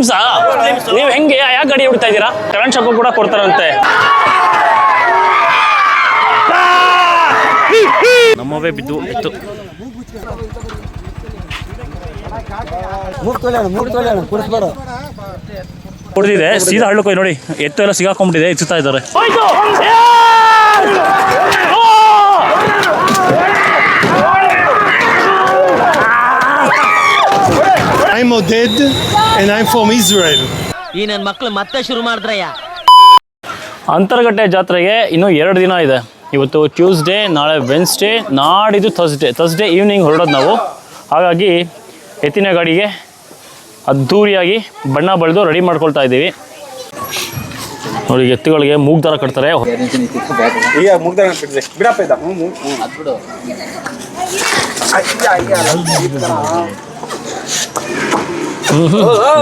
ಮುಸ್ಲಿಮ್ಸಾ ನೀವು ಹೆಂಗೆ ಯಾವ ಗಾಡಿ ಹುಡ್ತಾ ಇದ್ದೀರಾ? ಕರೆಂಟ್ ಶಾಕು ಕೂಡ ಕೊಡ್ತಾರಂತೆ. ನಮ್ಮವೇ ಬಿದ್ದು ಇತ್ತು ಕುಡಿದಿದೆ ಸೀದಾ ಹಳ್ಳಕ್ಕೆ ನೋಡಿ. ಎತ್ತು ಎಲ್ಲ ಸಿಗಾಕೊಂಡ್ಬಿಟ್ಟಿದೆ ಎತ್ತುತ್ತಾ ಇದ್ದಾರೆ. I'm Oded and I'm from Israel. ಈ ನನ್ನ ಮಕ್ಳು ಮತ್ತೆ ಶುರು ಮಾಡಿದ್ರಯ್ಯ. ಅಂತರಗಟ್ಟೆ ಜಾತ್ರೆಗೆ ಇನ್ನೂ ಎರಡು ದಿನ ಇದೆ. ಇವತ್ತು ಟ್ಯೂಸ್ಡೇ ನಾಳೆ ವೆನ್ಸ್ಡೇ ನಾಡಿದ್ದು ಥರ್ಸ್ಡೇ ಥರ್ಸ್ಡೇ ಈವ್ನಿಂಗ್ ಹೊರಡೋದು ನಾವು. ಹಾಗಾಗಿ ಎತ್ತಿನ ಗಾಡಿಗೆ ಅದ್ಧೂರಿಯಾಗಿ ಬಣ್ಣ ಬಳಿದು ರೆಡಿ ಮಾಡ್ಕೊಳ್ತಾ ಇದ್ದೀವಿ. ನೋಡಿ ಎತ್ತುಗಳಿಗೆ ಮೂಗ್ ದಾರ ಕಟ್ತಾರೆ. ಈಗ ಮುಗ್ದ ಬಿಡಪ್ಪ ಇದ್ದ ಹ್ಞೂ ಹ್ಞೂ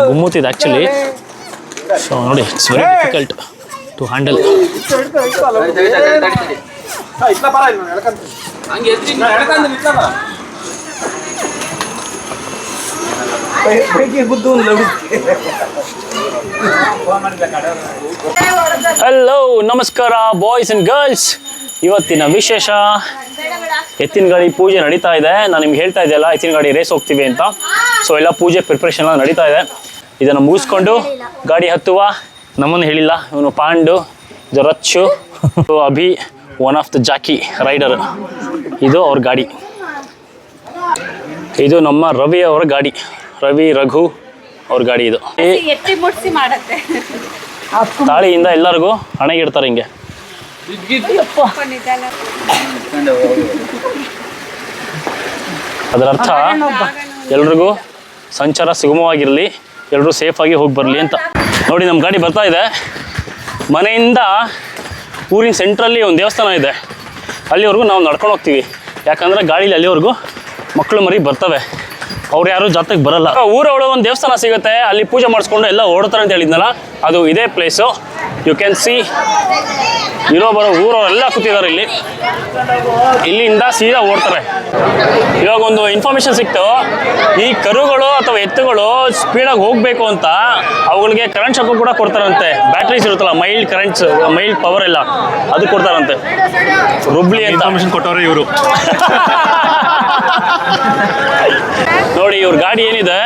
ಗುಮ್ಮುತ್ತಿದೆ ಆ್ಯಕ್ಚುಲಿ ಸೊ ನೋಡಿ it's very difficult to handle hello ನಮಸ್ಕಾರ ಬಾಯ್ಸ್ ಅಂಡ್ ಗರ್ಲ್ಸ್ ಇವತ್ತಿನ ವಿಶೇಷ ಎತ್ತಿನ ಗಾಡಿ ಪೂಜೆ ನಡೀತಾ ಇದೆ. ನಾನು ನಿಮ್ಗೆ ಹೇಳ್ತಾ ಇದೆಯಲ್ಲ ಎತ್ತಿನ ಗಾಡಿ ರೇಸ್ ಹೋಗ್ತೀವಿ ಅಂತ. ಸೊ ಎಲ್ಲ ಪೂಜೆ ಪ್ರಿಪ್ರೇಷನ್ ಎಲ್ಲ ನಡೀತಾ ಇದೆ. ಇದನ್ನು ಮುಗಿಸ್ಕೊಂಡು ಗಾಡಿ ಹತ್ತುವ. ನಮ್ಮನ್ನು ಹೇಳಿಲ್ಲ. ಇವನು ಪಾಂಡು ಇದು Rachchu Abhi one of the jockey rider ಇದು ಅವ್ರ ಗಾಡಿ. ಇದು ನಮ್ಮ ರವಿ ಅವರ ಗಾಡಿ. ರವಿ ರಘು ಅವ್ರ ಗಾಡಿ ಇದು. ತಾಳಿಯಿಂದ ಎಲ್ಲರಿಗೂ ಹಣೆಗೆ ಇಡ್ತಾರೆ ಹಿಂಗೆ. ಅದರ ಅರ್ಥ ಎಲ್ರಿಗೂ ಸಂಚಾರ ಸುಗಮವಾಗಿರಲಿ ಎಲ್ಲರೂ ಸೇಫಾಗಿ ಹೋಗಿ ಬರಲಿ ಅಂತ. ನೋಡಿ ನಮ್ಮ ಗಾಡಿ ಬರ್ತಾ ಇದೆ. ಮನೆಯಿಂದ ಊರಿನ ಸೆಂಟ್ರಲ್ಲಿ ಒಂದು ದೇವಸ್ಥಾನ ಇದೆ. ಅಲ್ಲಿವರೆಗೂ ನಾವು ನಡ್ಕೊಂಡು ಹೋಗ್ತೀವಿ. ಯಾಕಂದರೆ ಗಾಡೀಲಿ ಅಲ್ಲಿವರೆಗೂ ಮಕ್ಕಳು ಮರಿ ಬರ್ತವೆ. ಅವ್ರು ಯಾರು ಜೊತೆಗೆ ಬರಲ್ಲ. ಊರೊಳಗೆ ಒಂದು ದೇವಸ್ಥಾನ ಸಿಗುತ್ತೆ ಅಲ್ಲಿ ಪೂಜೆ ಮಾಡಿಸ್ಕೊಂಡು ಎಲ್ಲ ಓಡ್ತಾರೆ ಅಂತ ಹೇಳಿದ್ನಲ್ಲ ಅದು ಇದೇ ಪ್ಲೇಸು ಯು ಕ್ಯಾನ್ ಸಿ ಇರೋ ಬರೋ ಊರವರೆಲ್ಲ ಕೂತಿದ್ದಾರೆ ಇಲ್ಲಿ. ಇಲ್ಲಿಂದ ಸೀದಾ ಓಡ್ತಾರೆ. ಇವಾಗ ಒಂದು ಇನ್ಫಾರ್ಮೇಶನ್ ಸಿಕ್ತು ಈ ಕರುಗಳು ಅಥವಾ ಎತ್ತುಗಳು ಸ್ಪೀಡಾಗಿ ಹೋಗಬೇಕು ಅಂತ ಅವುಗಳಿಗೆ ಕರೆಂಟ್ ಶಾಕು ಕೂಡ ಕೊಡ್ತಾರಂತೆ. ಬ್ಯಾಟ್ರೀಸ್ ಇರುತ್ತಲ್ಲ ಮೈಲ್ಡ್ ಕರೆಂಟ್ಸ್ ಮೈಲ್ಡ್ ಪವರ್ ಎಲ್ಲ ಅದು ಕೊಡ್ತಾರಂತೆ. ರುಬ್ಲಿ ಅಂತ. ಇನ್ಫಾರ್ಮೇಶನ್ ಕೊಟ್ಟವ್ರೆ ಇವರು. ನೋಡಿ, ಇವ್ರ ಗಾಡಿ ಏನಿದೆ?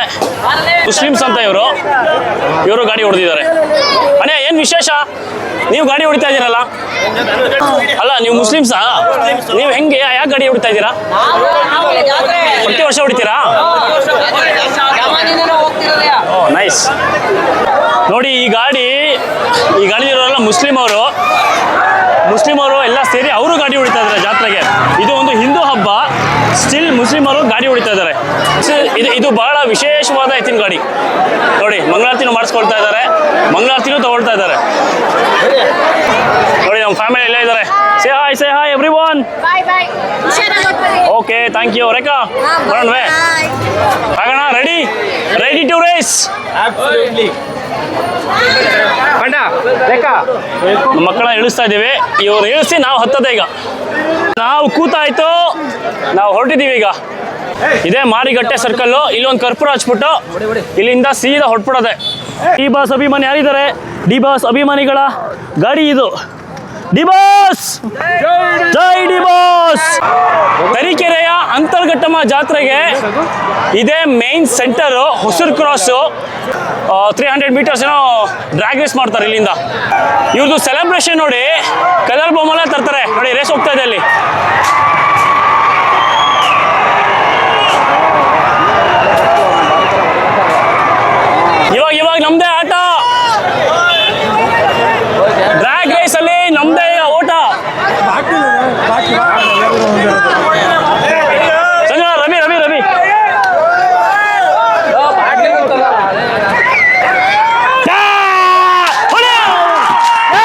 ಮುಸ್ಲಿಮ್ಸ್ ಅಂತ ಇವರು. ಇವರು ಗಾಡಿ ಹೊಡೆದಿದ್ದಾರೆ. ಅಣ್ಣ, ಏನು ವಿಶೇಷ? ನೀವು ಗಾಡಿ ಹೊಡಿತಾ ಇದ್ದೀರಲ್ಲ? ಅಲ್ಲ, ನೀವು ಮುಸ್ಲಿಮ್ಸಾ ನೀವು ಹೆಂಗೆ, ಯಾಕೆ ಗಾಡಿ ಹೊಡಿತಾ ಇದ್ದೀರಾ? ಪ್ರತಿ ವರ್ಷ ಹೊಡಿತೀರಾ? ನೈಸ್ ನೋಡಿ, ಈ ಗಾಡಿ ಈ ಗಾಡಿ ಇರೋರೆಲ್ಲ ಮುಸ್ಲಿಂ ಅವರು. ಮುಸ್ಲಿಂ ಅವರು ಎಲ್ಲ ಸೇರಿ ಅವರು ಗಾಡಿ ಹೊಡಿತಾ ಇದ್ದಾರೆ ಜಾತ್ರೆಗೆ. ಇದು ಒಂದು ಹಿಂದೂ ಹಬ್ಬ. ಸ್ಟಿಲ್ ಮುಸ್ಲಿಮರು ಗಾಡಿ ಹೊಡಿತಾ ಇದ್ದಾರೆ. ಸಿ- ಇದು ಇದು ಬಹಳ ವಿಶೇಷವಾದ ಎತ್ತಿನ ಗಾಡಿ. ನೋಡಿ ಮಂಗಳಾರತಿನೂ ಮಾಡಿಸ್ಕೊಳ್ತಾ ಇದ್ದಾರೆ. ಮಂಗಳಾರತಿನೂ ತಗೊಳ್ತಾ ಇದ್ದಾರೆ. ನೋಡಿ ನಮ್ಮ ಫ್ಯಾಮಿಲಿ ಎಲ್ಲ ಇದ್ದಾರೆ. Say hi say hi everyone. Okay thank you Rekha. ಬರೋಣವೇ. ಹಾಗೋಣ ರೆಡಿ ರೆಡಿ ಟು ರೇಸ್ ಮಕ್ಕಳನ್ನ ಇಳಿಸ್ತಾ ಇದ್ದೀವಿ. ಇವ್ರು ಇಳಿಸಿ ನಾವು ಹತ್ತದ ಈಗ. ನಾವು ಕೂತಾಯ್ತು ನಾವು ಹೊರಟಿದ್ದೀವಿ ಈಗ. ಇದೇ ಮಾರಿಗಟ್ಟೆ ಸರ್ಕಲ್ಲು ಇಲ್ಲೊಂದು ಕರ್ಪೂರ ಹಚ್ಬಿಟ್ಟು ಇಲ್ಲಿಂದ ಸೀದಾ ಹೊಟ್ಬಿಡೋದೆ ಡಿ ಬಾಸ್ ಅಭಿಮಾನಿ ಯಾರಿದ್ದಾರೆ? ಡಿ ಬಾಸ್ ಅಭಿಮಾನಿಗಳ ಗಾಡಿ ಇದು. ಡಿ ಬಾಸ್ ಜೈ ಡಿಬೋಸ್ ತರೀಕೆರೆಯ ಅಂತರ್ಘಟ್ಟಮ್ಮ ಜಾತ್ರೆಗೆ ಇದೆ main center Hosur cross three hundred meters ಏನೋ ಡ್ರ್ಯಾಗ್ ರೇಸ್ ಮಾಡ್ತಾರೆ ಇಲ್ಲಿಂದ. ಇವ್ರದ್ದು ಸೆಲೆಬ್ರೇಷನ್ ನೋಡಿ, ಕಲರ್ ಬೊಮ್ಮಲ್ಲ ತರ್ತಾರೆ. ನೋಡಿ ರೇಸ್ ಹೋಗ್ತಾ ಇದೆ ಅಲ್ಲಿ ಇವಾಗ ಇವಾಗ ನಮ್ದೇ ಆಟ ಡ್ರ್ಯಾಗ್ ರೇಸ್ ಅಲ್ಲಿ ನಮ್ದೇ ಓಟ ಸಂಜನಾ, ರವಿ ರವಿ ರವಿ ಯಾ! ಹೊಡೆ! ಯಾ!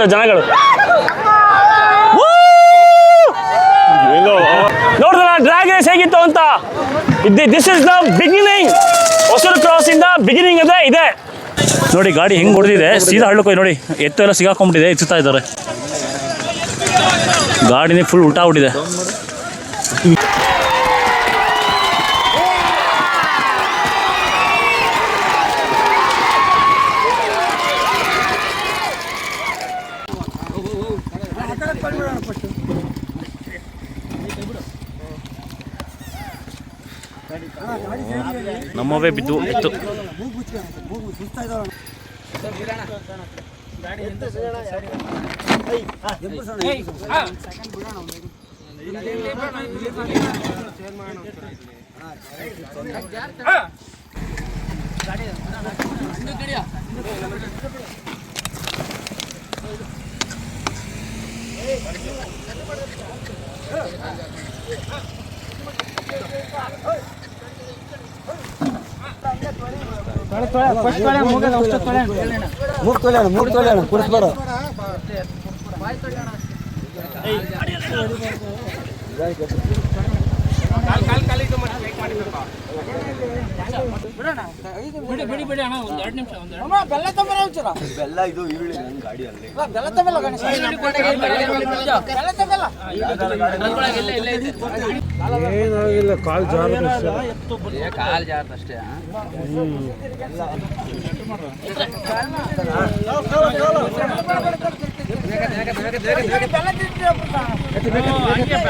ಇದ್ದಾರೆ ಜನಗಳು. ನೋಡಿದ್ರ ಡ್ರ್ಯಾಗ್ ರೇಸ್ ಹೇಗಿತ್ತು ಅಂತ? This is the beginning Hosur cross ಇಂದ ಬಿಗಿನಿಂಗ್ ಅದೇ ಇದೆ. ನೋಡಿ ಗಾಡಿ ಹೆಂಗ್ ಹೊಡೆದಿದೆ. ಸೀದಾ ಹಳ್ಳಕ್ಕೆ ನೋಡಿ. ಎತ್ತು ಎಲ್ಲ ಸಿಗಾಕೊಂಡ್ಬಿಟ್ಟಿದೆ ಎತ್ತುತ್ತಾ ಇದ್ದಾರೆ. ಗಾಡಿನೇ ಫುಲ್ ಉಲ್ಟಾ ಬಿಟ್ಟಿದೆ ನಮ್ಮವೇ ಬಿದ್ದು ಮೂರು ತೊಲೆ ಅಣ್ಣ ಮೂರು ತೊಲೆ ಅಣ್ಣ ಕುಡಿಸ್ಬಾರ ಕಾಲ್ ಕಾಲಿಟ್ಟು ಮಾಡಿ ವೇಟ್ ಎತ್ತು ಒಂದು ತೊಳೆಯೋಣ ನಿಮಿಷ ಒಂದು ಅಮ್ಮ ಬೆಲ್ಲ ಇದು ಈರುಳ್ಳಿ ನನ್ನ ಗಾಡಿಯಲ್ಲಿ. ತರೀಕೆರೆ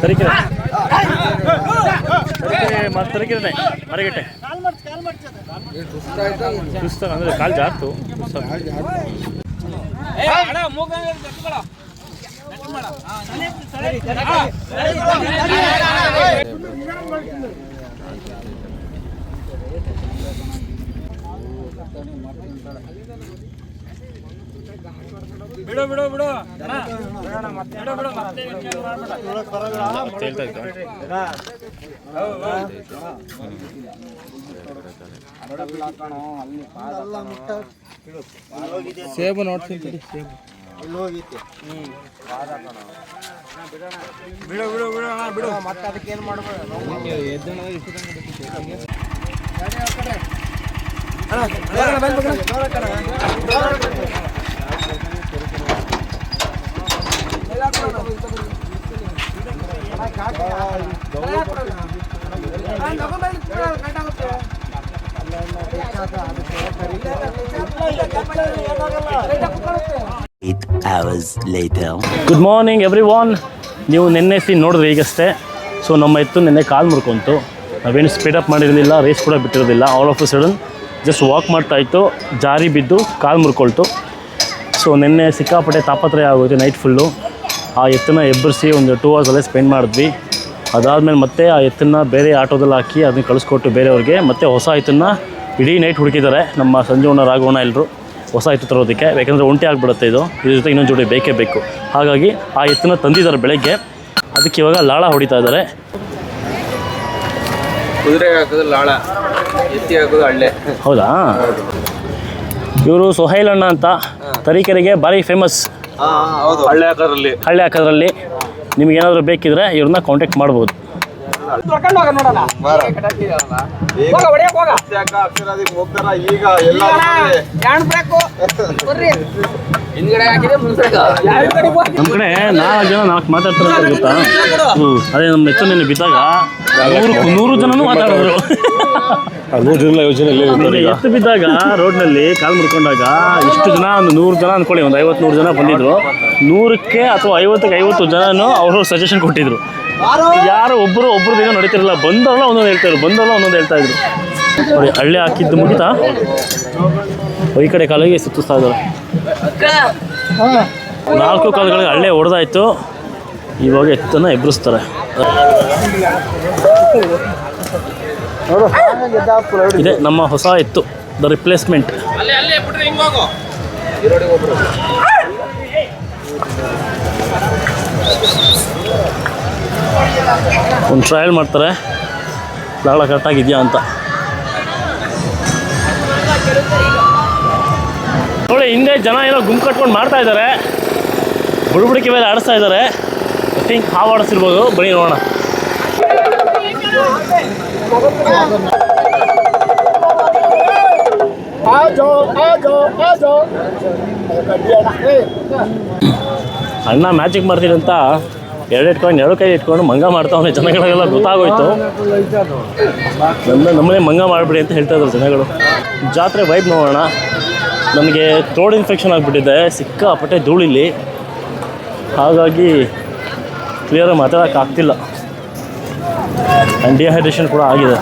ತರೀಕೆರೆ ಮತ್ತೆ ತರೀಕೆರೆ ಮರಗೆಟ್ಟೆ ಸುಸ್ತ ಅಂದ್ರೆ ಕಾಲು ಜಾರ್ತು ಹೇಳ್ತಾ ಇದ್ದ ಸೇಬು ನೋಡ್ತೀನಿ ಸೇಬು. ಬಿಡು ಬಿಡು ಬಿಡು ಬಿಡು. ಮತ್ತೆ ಅದಕ್ಕೆ ಏನು Eight later. Good morning everyone ನೀವು ನಿನ್ನೆ ಸಿ ನೋಡಿದ್ರೆ ಈಗಷ್ಟೇ. ಸೊ ನಮ್ಮ ಎತ್ತು ನಿನ್ನೆ ಕಾಲು ಮುರ್ಕೊಂತು. ನಾವೇನು ಅಪ್ ಮಾಡಿರಲಿಲ್ಲ ರೇಸ್ ಕೂಡ ಬಿಟ್ಟಿರೋದಿಲ್ಲ. All of a sudden just walk ಮಾಡ್ತಾ ಇತ್ತು. ಜಾರಿ ಬಿದ್ದು ಕಾಲು ಮುರ್ಕೊಳ್ತು. ಸೊ ನಿನ್ನೆ ಸಿಕ್ಕಾಪಟ್ಟೆ ತಾಪತ್ರಯ ಆಗೋಯ್ತು ನೈಟ್ ಫುಲ್ಲು ಆ ಎತ್ತನ್ನು ಎಬ್ಬರಿಸಿ ಒಂದು ಟೂ ಅವರ್ಸ್ ಅಲ್ಲೇ ಸ್ಪೆಂಡ್ ಮಾಡಿದ್ವಿ. ಅದಾದಮೇಲೆ ಮತ್ತೆ ಆ ಎತ್ತನ್ನು ಬೇರೆ ಆಟೋದಲ್ಲಿ ಹಾಕಿ, ಅದನ್ನ ಕಳಿಸ್ಕೊಟ್ಟು ಬೇರೆಯವ್ರಿಗೆ ಮತ್ತೆ ಹೊಸ ಎತ್ತನ್ನು ಇಡೀ ನೈಟ್ ಹುಡುಕಿದ್ದಾರೆ ನಮ್ಮ ಸಂಜೀವನ, ರಾಘವಣ್ಣ ಎಲ್ಲರೂ ಹೊಸ ಎತ್ತು ತರೋದಕ್ಕೆ ಯಾಕೆಂದರೆ ಒಂಟೆ ಆಗಿಬಿಡುತ್ತೆ ಇದು. ಇದ್ರ ಜೊತೆ ಇನ್ನೊಂದು ಜೋಡಿ ಬೇಕೇ ಬೇಕು. ಹಾಗಾಗಿ ಆ ಎತ್ತನ್ನ ತಂದಿದ್ದಾರೆ ಬೆಳಗ್ಗೆ. ಅದಕ್ಕೆ ಇವಾಗ ಲಾಳ ಹೊಡಿತಾ ಇದ್ದಾರೆ. ಕುದುರೆಗೆ ಹಾಕೋದು ಲಾಳ ಎತ್ತಿ ಹಾಕೋದು ಹಳ್ಳೆ. ಹೌದಾ? ಇವರು ಸೊಹೈಲ್ ಅಣ್ಣ ಅಂತ. ತರೀಕೆರೆಗೆ ಭಾರಿ ಫೇಮಸ್ ಹೌದು. ಹಳ್ಳೆ ಹಾಕೋದ್ರಲ್ಲಿ. ಹಳ್ಳಿ ಹಾಕೋದ್ರಲ್ಲಿ. ನಿಮ್ಗೇನಾದರೂ ಬೇಕಿದ್ರೆ ಇವ್ರನ್ನ ಕಾಂಟ್ಯಾಕ್ಟ್ ಮಾಡ್ಬೋದು. ಹೋಗ್ತಾರ ಈಗ ಎಲ್ಲ ನಮ್ಮ ಕಡೆ ನಾಲ್ಕು ಜನ ನಾಲ್ಕು ಮಾತಾಡ್ತಾರೆ ಗೊತ್ತಾ? ಅದೇ ನಮ್ಮ ಹೆಚ್ಚು ನಿನ್ನೆ ಬಿದ್ದಾಗ ನೂರು ನೂರು ಜನನೂ ಮಾತಾಡಿದ್ರು ನೂರು ಜನ ಯೋಜನೆ ಎತ್ತು ಬಿದ್ದಾಗ ರೋಡ್ನಲ್ಲಿ ಕಾಲು ಮುರ್ಕೊಂಡಾಗ ಇಷ್ಟು ಜನ ಒಂದು ನೂರು ಜನ ಅಂದ್ಕೊಳ್ಳಿ ಒಂದು ಐವತ್ತು ನೂರು ಜನ ಬಂದಿದ್ರು. ನೂರಕ್ಕೆ ಅಥವಾ ಐವತ್ತಕ್ಕೆ ಐವತ್ತು ಜನನು ಅವರು ಸಜೆಷನ್ ಕೊಟ್ಟಿದ್ರು. ಯಾರು ಒಬ್ಬರು ಒಬ್ರದ್ದು ಏನೋ ನಡೀತಿರಲಿಲ್ಲ ಬಂದವಲ್ಲ ಒಂದೊಂದು ಹೇಳ್ತಾ ಇದ್ರು ಬಂದವಲ್ಲ ಒಂದೊಂದು ಹೇಳ್ತಾ ಇದ್ರು. ನೋಡಿ ಹಳ್ಳಿ ಹಾಕಿದ್ದು ಮುಗಿತಾ? ಈ ಕಡೆ ಕಾಲಿಗೆ ಸುತ್ತಿಸ್ತಾ ಇದ್ದಾರೆ. ನಾಲ್ಕು ಕಾಲುಗಳಿಗೆ ಹಳ್ಳೆ ಹೊಡೆದಾಯ್ತು ಇವಾಗ ಎತ್ತನ್ನು ಎಬ್ಬರಿಸ್ತಾರೆ ಇದೆ ನಮ್ಮ ಹೊಸ ಎತ್ತು ದ ರಿಪ್ಲೇಸ್ಮೆಂಟ್ ಒಂದು ಟ್ರಯಲ್ ಮಾಡ್ತಾರೆ. ಲಾಳ ಕರೆಕ್ಟಾಗಿದೆಯಾ ಅಂತ. ನೋಡಿ ಹಿಂದೆ ಜನ ಏನೋ ಗುಂಪು ಕಟ್ಕೊಂಡು ಮಾಡ್ತಾ ಇದ್ದಾರೆ. ಬುಡುಬುಡಿಕೆ ಮೇಲೆ ಆಡಿಸ್ತಾ ಇದ್ದಾರೆ. ಥಿಂಕ್ ಹಾವು ಆಡಿಸಿರ್ಬೋದು ಬನ್ನಿ ನೋಡೋಣ. ಅಣ್ಣ ಮ್ಯಾಜಿಕ್ ಮಾಡ್ತೀನಿ ಅಂತ ಎರಡು ಇಟ್ಕೊಂಡು, ಎರಡು ಕೈ ಇಟ್ಕೊಂಡು ಮಂಗ ಮಾಡ್ತಾವೆ ಜನಗಳಿಗೆಲ್ಲ ಗೊತ್ತಾಗೋಯ್ತು. ನಮ್ಮ ನಮ್ಮನೆ ಮಂಗ ಮಾಡಿಬಿಡಿ ಅಂತ ಹೇಳ್ತಾ ಇದ್ರು ಜನಗಳು. ಜಾತ್ರೆ ವೈಬ್ ನೋಡೋಣ. ನನಗೆ ಥ್ರೋಡ್ ಇನ್ಫೆಕ್ಷನ್ ಆಗಿಬಿಟ್ಟಿದೆ. ಸಿಕ್ಕಾಪಟ್ಟೆ ಧೂಳಿಲಿ ಹಾಗಾಗಿ ಕ್ಲಿಯರಾಗಿ ಮಾತಾಡೋಕೆ ಆಗ್ತಿಲ್ಲ. ಆ್ಯಂಡ್ ಡಿಹೈಡ್ರೇಷನ್ ಕೂಡ ಆಗಿದೆ.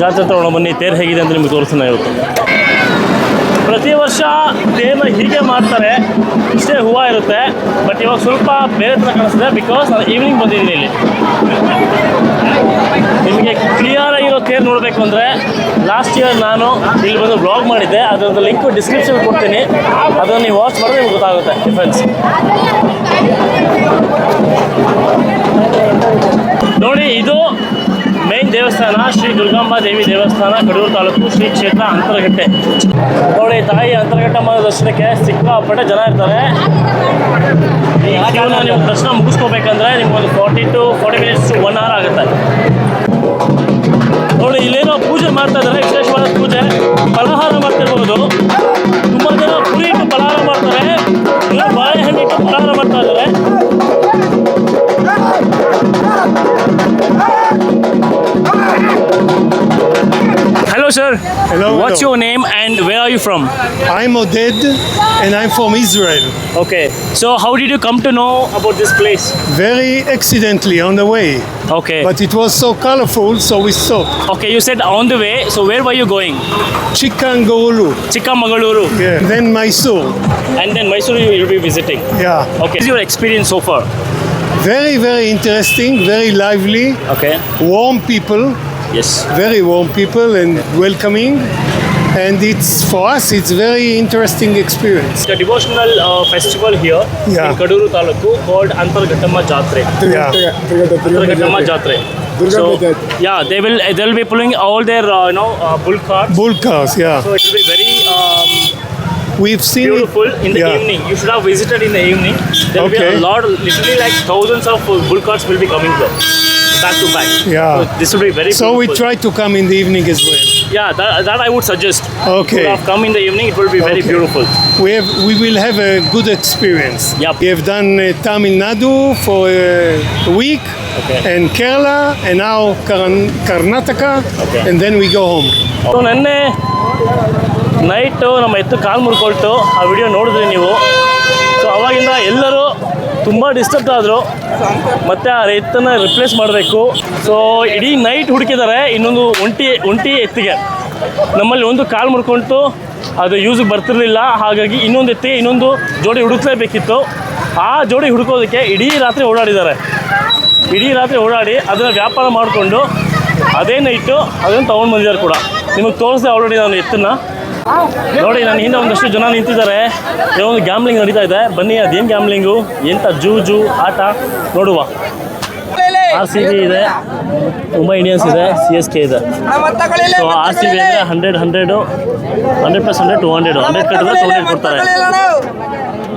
ಜಾತ್ರೆ ತಗೊಂಡು ಬನ್ನಿ. ತೇರು ಹೇಗಿದೆ ಅಂತ ನಿಮಗೆ ತೋರಿಸ್ತಾನೆ ಇವತ್ತು. ಪ್ರತಿ ವರ್ಷ ಇದೇನು ಹೀಗೆ ಮಾಡ್ತಾರೆ. ಇಷ್ಟೇ ಹೂವು ಇರುತ್ತೆ. ಬಟ್ ಇವಾಗ ಸ್ವಲ್ಪ ಬೇರೆ ಥರ ಕಾಣಿಸ್ತಿದೆ ಬಿಕಾಸ್ ನಾನು ಈವ್ನಿಂಗ್ ಬಂದಿದ್ದೀನಿ ಇಲ್ಲಿ. ನಿಮಗೆ ಕ್ಲಿಯರ್ ಆಗಿರೋ ತೇರು ನೋಡಬೇಕು ಅಂದರೆ ಲಾಸ್ಟ್ ಇಯರ್ ನಾನು ಇಲ್ಲಿ ಬಂದು ಬ್ಲಾಗ್ ಮಾಡಿದ್ದೆ. ಅದರದ್ದು ಲಿಂಕ್ ಡಿಸ್ಕ್ರಿಪ್ಷನ್ ಕೊಡ್ತೀನಿ. ಅದನ್ನು ನೀವು ವಾಚ್ ಮಾಡಿದ್ರೆ ನಿಮ್ಗೆ ಗೊತ್ತಾಗುತ್ತೆ ಡಿಫ್ರೆನ್ಸ್ ನೋಡಿ, ಇದು ದೇವಸ್ಥಾನ ಶ್ರೀ ದುರ್ಗಾಂಬ ದೇವಿ ದೇವಸ್ಥಾನ ಕಡೂರು ತಾಲೂಕು ಶ್ರೀ ಕ್ಷೇತ್ರ ಅಂತರಗಟ್ಟೆ ನೋಡಿ, ತಾಯಿ ಅಂತರಘಟ್ಟಮ್ಮ ದರ್ಶನಕ್ಕೆ ಸಿಕ್ಕಾಪಟ್ಟೆ ಜನ ಇರ್ತಾರೆ. ನೀವು ದರ್ಶನ ಮುಗಿಸ್ಕೋಬೇಕಂದ್ರೆ ನಿಮ್ಗೊಂದು forty to forty minutes one hour ಆಗುತ್ತೆ. ಅವಳು ಇಲ್ಲೇನೋ ಪೂಜೆ ಮಾಡ್ತಾ ಇದ್ದಾರೆ, ವಿಶೇಷವಾದ ಪೂಜೆ. ಫಲಹಾರ ಮಾಡ್ತಿರ್ಬೋದು. Hello, sir. Hello, What's hello. your name and where are you from? I'm Oded and I'm from Israel. Okay. So, how did you come to know about this place? Very accidentally on the way, Okay. but it was so colorful, so we stopped. okay, you said on the way. So, where were you going? Chikangorulu, Chikamagaluru. yeah. Then Mysore, And then Mysore you will be visiting. yeah. Okay. What is your experience so far? Very, very interesting, very lively, Okay. warm people, Yes. very warm people and welcoming. And it's for us, it's very interesting experience. It's a devotional uh, festival here Yeah. in Kaduru Taluku called Antarghatama Jatre. Yeah. Antarghatama Jatre. So, yeah, they will they will be pulling all their uh, you know uh, bull carts. Bull cars, yeah. So it will be very um, We've seen beautiful it. in the yeah. evening. You should have visited in the evening. There will be Okay. a lot, literally like thousands of bull carts will be coming here, back to back. Yeah. So this will be very. So beautiful. we try to come in the evening as well. Yeah, that, that I would suggest. Okay. Have come in the evening. It will be very Okay. beautiful. We have we will have a good experience. Yep. We have done uh, Tamil Nadu for a week Okay. and Kerala and now Karan- Karnataka Okay. and then we go home. So ನೆನ್ನೆ night ನಮ್ಮ ಎತ್ತು ಕಾಲು ಮುರ್ಕೊಳ್ತು ಆ video ನೋಡಿದ್ರಿ ನೀವು so ಅವಾಗಿಂದ ಎಲ್ಲರೂ ತುಂಬ disturb ಆದರು. ಮತ್ತು ಆ ರೈತನ ರಿಪ್ಲೇಸ್ ಮಾಡಬೇಕು. ಸೊ ಇಡೀ ನೈಟ್ ಹುಡುಕಿದ್ದಾರೆ ಇನ್ನೊಂದು ಒಂಟಿ ಒಂಟಿ ಎತ್ತಿಗೆ. ನಮ್ಮಲ್ಲಿ ಒಂದು ಕಾಲು ಮುಡ್ಕೊಂಡು ಅದು ಯೂಸಿಗೆ ಬರ್ತಿರಲಿಲ್ಲ. ಹಾಗಾಗಿ ಇನ್ನೊಂದು ಎತ್ತಿಗೆ, ಇನ್ನೊಂದು ಜೋಡಿ ಹುಡುಕಲೇಬೇಕಿತ್ತು. ಆ ಜೋಡಿ ಹುಡುಕೋದಕ್ಕೆ ಇಡೀ ರಾತ್ರಿ ಓಡಾಡಿದ್ದಾರೆ ಇಡೀ ರಾತ್ರಿ ಓಡಾಡಿ ಅದನ್ನು ವ್ಯಾಪಾರ ಮಾಡಿಕೊಂಡು, ಅದೇ ನೈಟು ಅದನ್ನು ತೊಗೊಂಡು ಬಂದಿದ್ದಾರೆ ಕೂಡ. ನಿಮಗೆ ತೋರಿಸಿದೆ ಆಲ್ರೆಡಿ ನಾನು ಎತ್ತನ್ನ. ನೋಡಿ ನನ್ನ ಹಿಂದೆ ಒಂದಷ್ಟು ಜನ ನಿಂತಿದ್ದಾರೆ. ಕೆಲವೊಂದು ಗ್ಯಾಮ್ಲಿಂಗ್ ನಡೀತಾ ಇದೆ. ಬನ್ನಿ ಅದೇನು ಗ್ಯಾಮ್ಲಿಂಗು ಎಂಥ ಜೂಜು, ಆಟ? ನೋಡುವ. ಆರ್ ಸಿ ಬಿ ಇದೆ. ಮುಂಬೈ ಇಂಡಿಯನ್ಸ್ ಇದೆ. ಸಿ ಎಸ್ ಕೆ ಇದೆ. ಸೊ ಆರ್ ಸಿ ಬಿ ಅಂದರೆ hundred hundred hundred plus hundred two hundred hundred ಕಟ್ಟಿದ್ರೆ ಟು ಹಂಡ್ರೆಡ್ ಕೊಡ್ತಾರೆ.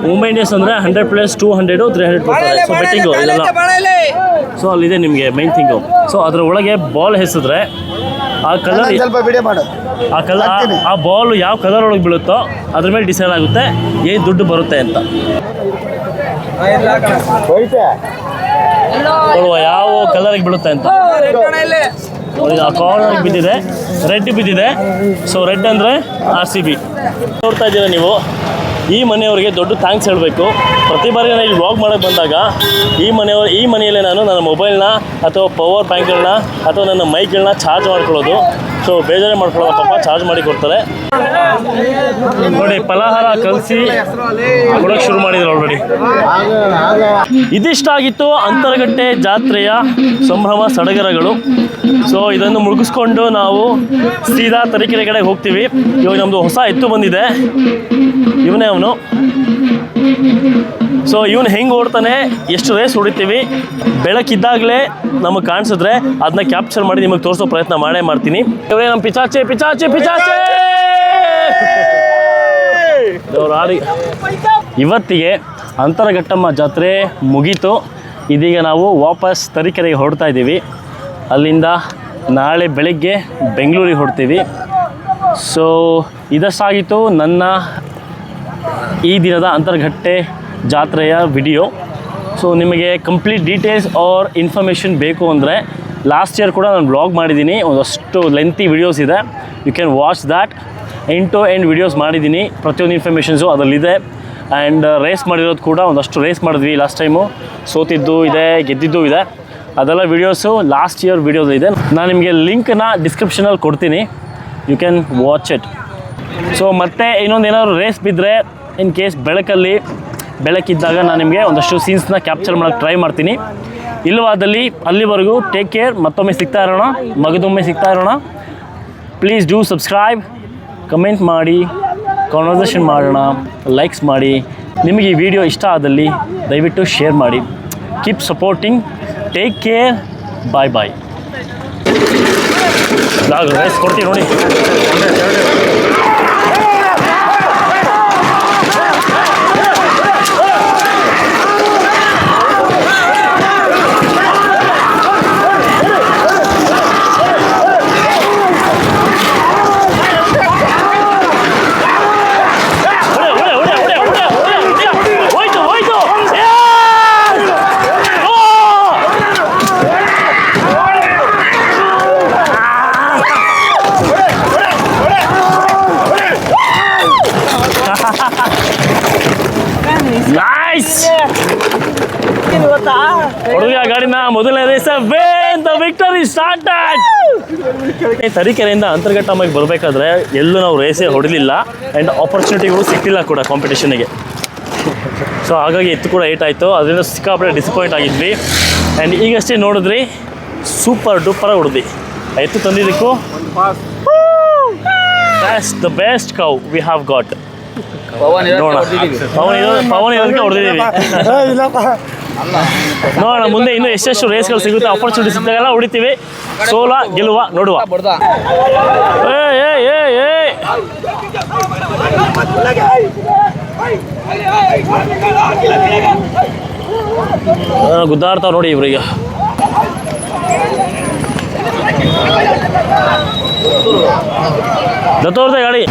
ಮುಂಬೈ ಇಂಡಿಯನ್ಸ್ ಅಂದರೆ hundred plus two hundred three hundred ಕೊಡ್ತಾರೆ. ಸೊ ಬೆಟ್ಟಿಂಗು ಇದೆಲ್ಲ ಸೊ ಅಲ್ಲಿದೆ ನಿಮಗೆ ಮೈನ್ ಥಿಂಗು ಸೊ ಅದರ ಒಳಗೆ ಬಾಲ್ ಹೆಸಿದ್ರೆ ಆ ಕಲರ್ ಸ್ವಲ್ಪ ವಿಡಿಯೋ ಮಾಡು. ಆ ಕಲರ್ ಆ ಬಾಲ್ ಯಾವ ಕಲರ್ ಒಳಗೆ ಬೀಳುತ್ತೋ ಅದ್ರ ಮೇಲೆ ಡಿಸೈಡ್ ಆಗುತ್ತೆ. ಏನು ದುಡ್ಡು ಬರುತ್ತೆ ಅಂತ. ನೋಡುವ ಯಾವ ಕಲರಿಗೆ ಬೀಳುತ್ತೆ ಅಂತ. ನೋಡಿ ಆ ಕಾರ್ನರ್ ಬಿದ್ದಿದೆ. ರೆಡ್ ಬಿದ್ದಿದೆ. ಸೊ ರೆಡ್ ಅಂದರೆ ಆರ್ ಸಿ ಬಿ ನೋಡ್ತಾ ಇದ್ದೀರಾ ನೀವು? ಈ ಮನೆಯವರಿಗೆ ದೊಡ್ಡ ಥ್ಯಾಂಕ್ಸ್ ಹೇಳಬೇಕು. ಪ್ರತಿ ಬಾರಿ ನಾನು ಇಲ್ಲಿ ವ್ಲಾಗ್ ಮಾಡೋಕ್ಕೆ ಬಂದಾಗ ಈ ಮನೆಯವರು ಈ ಮನೆಯಲ್ಲೇ ನಾನು ನನ್ನ ಮೊಬೈಲ್ನ ಅಥವಾ ಪವರ್ ಬ್ಯಾಂಕ್ಗಳನ್ನ ಅಥವಾ ನನ್ನ ಮೈಕ್ಗಳನ್ನ ಚಾರ್ಜ್ ಮಾಡ್ಕೊಳ್ಳೋದು. ಸೊ ಬೇಜಾರೇ ಮಾಡ್ಕೊಳ್ಳೋದು. ಪಾಪ ಚಾರ್ಜ್ ಮಾಡಿ ಕೊಡ್ತಾರೆ. ನೋಡಿ, ಫಲಹಾರ ಕಲಸಿ ಕೊಡೋಕೆ ಶುರು ಮಾಡಿದ್ರು ಆಲ್ರೆಡಿ ಇದಿಷ್ಟಾಗಿತ್ತು ಅಂತರಗಟ್ಟೆ ಜಾತ್ರೆಯ ಸಂಭ್ರಮ ಸಡಗರಗಳು. ಸೊ ಇದನ್ನು ಮುಗಿಸ್ಕೊಂಡು ನಾವು ಸೀದಾ ತರೀಕೆರೆ ಕಡೆಗೆ ಹೋಗ್ತೀವಿ. ಇವಾಗ ನಮ್ಮದು ಹೊಸ ಎತ್ತು ಬಂದಿದೆ. ಇವನೇ ಅವನು. ಸೊ ಇವನು ಹೆಂಗೆ ಓಡ್ತಾನೆ, ಎಷ್ಟು ರೇಸ್ ಹೊಡಿತೀವಿ, ಬೆಳಕಿದ್ದಾಗಲೇ ನಮಗೆ ಕಾಣಿಸಿದ್ರೆ ಅದನ್ನ ಕ್ಯಾಪ್ಚರ್ ಮಾಡಿ ನಿಮಗೆ ತೋರಿಸೋ ಪ್ರಯತ್ನ ಮಾಡೇ ಮಾಡ್ತೀನಿ. ನಮ್ಮ ಪಿಚಾಚೆ ಪಿಚಾಚೆ ಪಿಚಾಚೆ! ಇವತ್ತಿಗೆ ಅಂತರಘಟ್ಟಮ್ಮ ಜಾತ್ರೆ ಮುಗೀತು. ಇದೀಗ ನಾವು ವಾಪಸ್ ತರೀಕೆರೆಗೆ ಹೊರಡ್ತಾ ಇದ್ದೀವಿ. ಅಲ್ಲಿಂದ ನಾಳೆ ಬೆಳಗ್ಗೆ ಬೆಂಗಳೂರಿಗೆ ಹೊಡ್ತೀವಿ ಸೊ ಇದಷ್ಟಾಗಿತ್ತು ನನ್ನ ಈ ದಿನದ ಅಂತರ್ಘಟ್ಟೆ ಜಾತ್ರೆಯ ವಿಡಿಯೋ. ಸೊ ನಿಮಗೆ ಕಂಪ್ಲೀಟ್ ಡೀಟೇಲ್ಸ್ ಆರ್ ಇನ್ಫಾರ್ಮೇಷನ್ ಬೇಕು ಅಂದರೆ ಲಾಸ್ಟ್ ಇಯರ್ ಕೂಡ ನಾನು ಬ್ಲಾಗ್ ಮಾಡಿದ್ದೀನಿ. ಒಂದಷ್ಟು ಲೆಂತಿ ವಿಡಿಯೋಸ್ ಇದೆ. You can watch that end to end videos ಮಾಡಿದ್ದೀನಿ. ಪ್ರತಿಯೊಂದು ಇನ್ಫಾರ್ಮೇಷನ್ಸು ಅದರಲ್ಲಿದೆ. ಆ್ಯಂಡ್ ರೇಸ್ ಮಾಡಿರೋದು ಕೂಡ ಒಂದಷ್ಟು ರೇಸ್ ಮಾಡಿದ್ವಿ ಲಾಸ್ಟ್ ಟೈಮು ಸೋತಿದ್ದು ಇದೆ, ಗೆದ್ದಿದ್ದು ಇದೆ. ಅದೆಲ್ಲ ವಿಡಿಯೋಸು ಲಾಸ್ಟ್ ಇಯರ್ ವಿಡಿಯೋಸ್ ಇದೆ. ನಾನು ನಿಮಗೆ ಲಿಂಕನ್ನ ಡಿಸ್ಕ್ರಿಪ್ಷನಲ್ಲಿ ಕೊಡ್ತೀನಿ. You can watch it so ಮತ್ತೆ ಇನ್ನೊಂದು ಏನಾದ್ರು ರೇಸ್ ಬಿದ್ದರೆ ಇನ್ ಕೇಸ್ ಬೆಳಕಲ್ಲಿ ಬೆಳಕಿದ್ದಾಗ ನಾನು ನಿಮಗೆ ಒಂದಷ್ಟು ಸೀನ್ಸ್ನ ಕ್ಯಾಪ್ಚರ್ ಮಾಡೋಕ್ಕೆ ಟ್ರೈ ಮಾಡ್ತೀನಿ. ಇಲ್ಲವಾದಲ್ಲಿ ಅಲ್ಲಿವರೆಗೂ ಟೇಕ್ ಕೇರ್ ಮತ್ತೊಮ್ಮೆ ಸಿಗ್ತಾ ಇರೋಣ, ಮಗದೊಮ್ಮೆ ಸಿಗ್ತಾ ಇರೋಣ. ಪ್ಲೀಸ್ ಡೂ ಸಬ್ಸ್ಕ್ರೈಬ್ ಕಮೆಂಟ್ ಮಾಡಿ ಕಾನ್ವರ್ಸೇಷನ್ ಮಾಡೋಣ ಲೈಕ್ಸ್ ಮಾಡಿ. ನಿಮಗೆ ಈ ವಿಡಿಯೋ ಇಷ್ಟ ಆದಲ್ಲಿ ದಯವಿಟ್ಟು ಶೇರ್ ಮಾಡಿ. Keep supporting take care bye bye rice ನೋಡಿ. ತರೀಕೆರೆಯಿಂದ ಅಂತರ್ಘಟ್ಟಮ್ಮಗೆ ಬರಬೇಕಾದ್ರೆ ಎಲ್ಲೂ ನಾವು ರೇಸೇ ಹೊಡಲಿಲ್ಲ. ಆ್ಯಂಡ್ ಆಪರ್ಚುನಿಟಿಗಳು ಸಿಕ್ಕಿಲ್ಲ ಕೂಡ ಕಾಂಪಿಟೇಷನಿಗೆ ಸೊ ಹಾಗಾಗಿ ಎತ್ತು ಕೂಡ ಏಟ್ ಆಯಿತು. ಅದರಿಂದ ಸಿಕ್ಕಾಪಟ್ಟೆ ಡಿಸಪಾಯಿಂಟ್ ಆಗಿದ್ವಿ. ಆ್ಯಂಡ್ ಈಗಷ್ಟೇ ನೋಡಿದ್ರಿ ಸೂಪರ್ ಡೂಪರಾಗಿ ಹೊಡೆದ್ವಿ ಎತ್ತು ತಂದಿದ್ದಕ್ಕೂ best the best cow we have got ನೋಡೋಣ. ಪವನ್ ಇರೋ ಪವನ್ ಇರೋದಕ್ಕೆ ಹೊಡೆದಿದ್ದೀವಿ. ನೋಡೋಣ ಮುಂದೆ ಇನ್ನು ಎಷ್ಟೆಷ್ಟು ರೇಸ್ಗಳು ಸಿಗುತ್ತೆ ಆಪರ್ಚುನಿಟಿ ಸಿಕ್ಕಾಗೆಲ್ಲ ಹೊಡಿತೀವಿ. ಸೋಲ ಗೆಲುವ ನೋಡುವ. ಏ ಏ ಏ ಏ. ಗುದ್ದಾಡ್ತಾವ ನೋಡಿ ಇವ್ರಿಗೆ. ದತ್ತೋರ್ದ ಗಾಡಿ.